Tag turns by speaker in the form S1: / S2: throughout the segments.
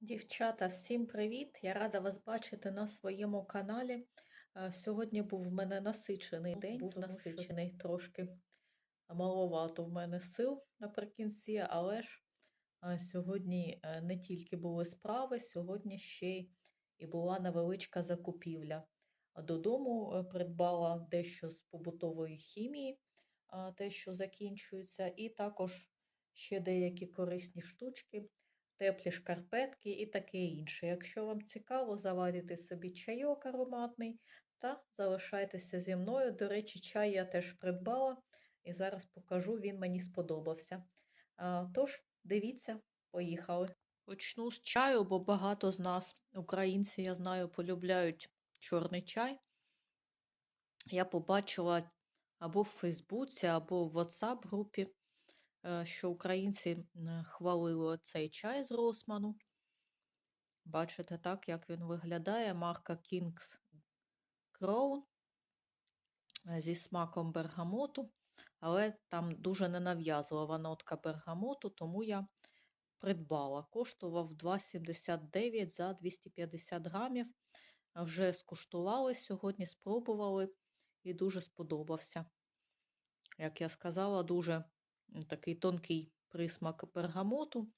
S1: Дівчата, всім привіт! Я рада вас бачити на своєму каналі. Е, Сьогодні був в мене насичений день, був насичений трошки маловато в мене сил наприкінці, але ж е, сьогодні е, не тільки були справи, сьогодні ще й і була невеличка закупівля. Додому придбала дещо з побутової хімії, те, що закінчується, і також ще деякі корисні штучки теплі шкарпетки і таке інше. Якщо вам цікаво, заварюйте собі чайок ароматний та залишайтеся зі мною. До речі, чай я теж придбала і зараз покажу, він мені сподобався. Тож, дивіться, поїхали. Почну з чаю, бо багато з нас, українці, я знаю, полюбляють чорний чай. Я побачила або в Фейсбуці, або в WhatsApp групі що українці хвалили цей чай з Росману. Бачите, так, як він виглядає. Марка King's Crown е, зі смаком бергамоту, але там дуже ненав'язлива нотка бергамоту, тому я придбала. Коштував 2,79 за 250 грамів. Вже скуштували сьогодні, спробували і дуже сподобався. Як я сказала, дуже такий тонкий присмак бергамоту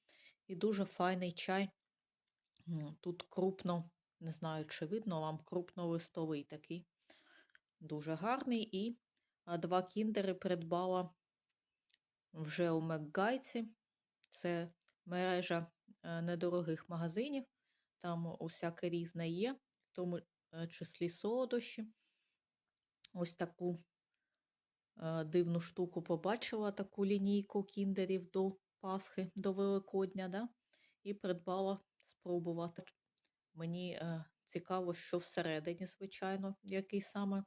S1: і дуже файний чай. Тут крупно, не знаю, чи видно вам, крупнолистовий такий. Дуже гарний. І два кіндери придбала вже у Макгайці. Це мережа е, недорогих магазинів. Там усяке різне є, в тому е, числі солодощі. Ось таку дивну штуку побачила таку лінійку кіндерів до Пасхи, до Великодня, да? і придбала спробувати. Мені е, цікаво, що всередині, звичайно, який саме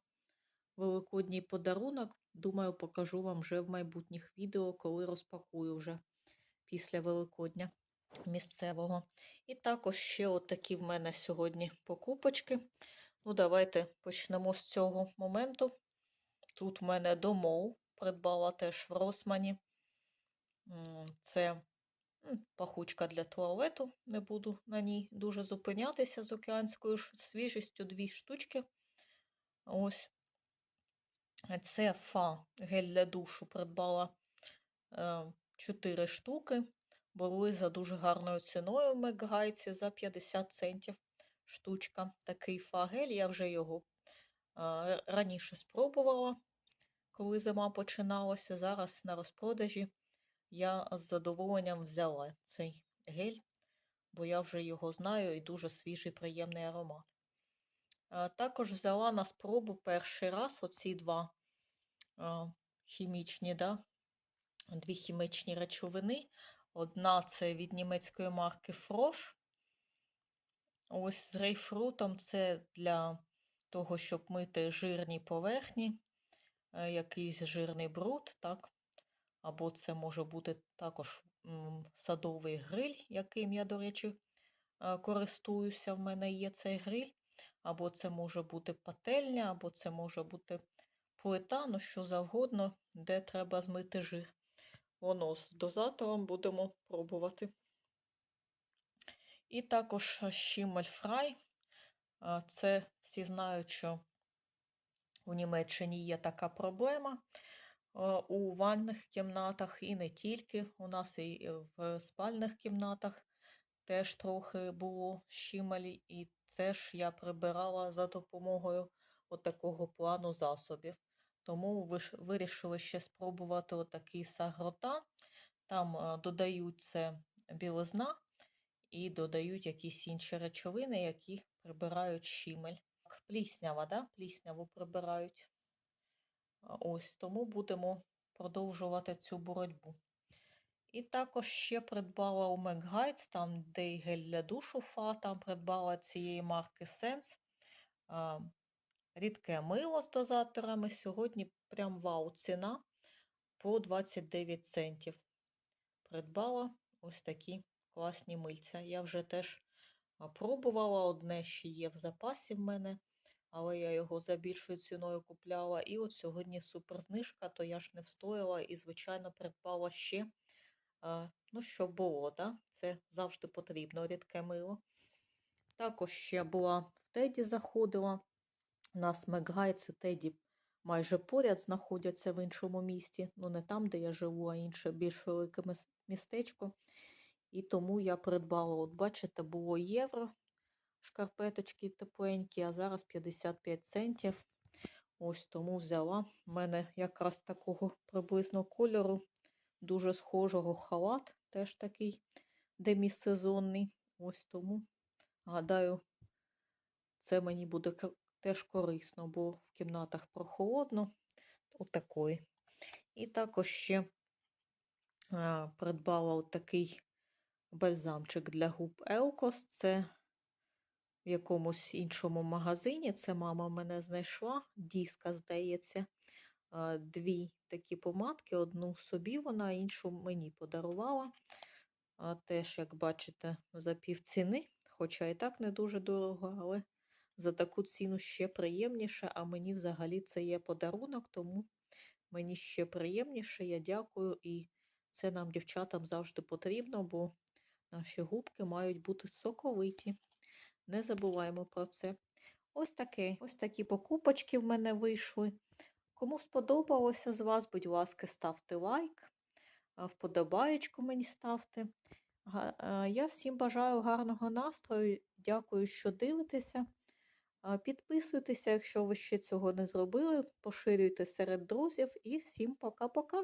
S1: великодній подарунок. Думаю, покажу вам вже в майбутніх відео, коли розпакую вже після Великодня місцевого. І також ще от такі в мене сьогодні покупочки. Ну, давайте почнемо з цього моменту. Тут в мене домов, придбала теж в Росмані. Це пахучка для туалету, не буду на ній дуже зупинятися з океанською свіжістю дві штучки. Ось. Це фа гель для душу придбала 4 е, штуки. Були за дуже гарною ціною в Меггайці за 50 центів штучка. Такий фа-гель, я вже його раніше спробувала, коли зима починалася. Зараз на розпродажі я з задоволенням взяла цей гель, бо я вже його знаю і дуже свіжий, приємний аромат. Також взяла на спробу перший раз оці два хімічні, да, дві хімічні речовини. Одна це від німецької марки Frosch. Ось з рейфрутом це для того, щоб мити жирні поверхні, е, якийсь жирний бруд, так? або це може бути також садовий гриль, яким я, до речі, е, користуюся. В мене є цей гриль, або це може бути пательня, або це може бути плита, ну що завгодно, де треба змити жир. Воно з дозатором будемо пробувати. І також щімель-фрай це всі знають, що у Німеччині є така проблема у ванних кімнатах, і не тільки. У нас і в спальних кімнатах теж трохи було щимелі, і теж я прибирала за допомогою такого плану засобів. Тому вирішили ще спробувати отакий сагрота. Там додають це білизна і додають якісь інші речовини, які прибирають щімель. Пліснява, да? плісняву прибирають. Ось тому будемо продовжувати цю боротьбу. І також ще придбала у Меггайц, там де гель для душу фа, там придбала цієї марки Sense. Рідке мило з дозаторами. Сьогодні прям вау ціна по 29 центів. Придбала ось такі класні мильця. Я вже теж Пробувала одне, ще є в запасі в мене, але я його за більшою ціною купляла. І от сьогодні суперзнижка, то я ж не встояла і, звичайно, придбала ще ну, щоб було, да? це завжди потрібно, рідке мило. Також ще була в Теді заходила. У нас Мегайце Теді майже поряд знаходяться в іншому місті. Ну, не там, де я живу, а інше більш велике містечко. І тому я придбала, от бачите, було євро, шкарпеточки тепленькі, а зараз 55 центів. Ось тому взяла. У мене якраз такого приблизно кольору, дуже схожого халат, теж такий демісезонний. Ось тому, гадаю, це мені буде теж корисно, бо в кімнатах прохолодно. Отакої. І також ще а, придбала отакий бальзамчик для губ Елкос. Це в якомусь іншому магазині. Це мама мене знайшла. Діска, здається. Дві такі помадки. Одну собі вона, іншу мені подарувала. Теж, як бачите, за півціни, хоча і так не дуже дорого, але за таку ціну ще приємніше. А мені взагалі це є подарунок, тому мені ще приємніше. Я дякую. І це нам, дівчатам, завжди потрібно, бо наші губки мають бути соковиті. Не забуваємо про це. Ось таке, ось такі покупочки в мене вийшли. Кому сподобалося з вас, будь ласка, ставте лайк, вподобаєчку мені ставте. Я всім бажаю гарного настрою. Дякую, що дивитеся. Підписуйтеся, якщо ви ще цього не зробили. Поширюйте серед друзів і всім пока-пока.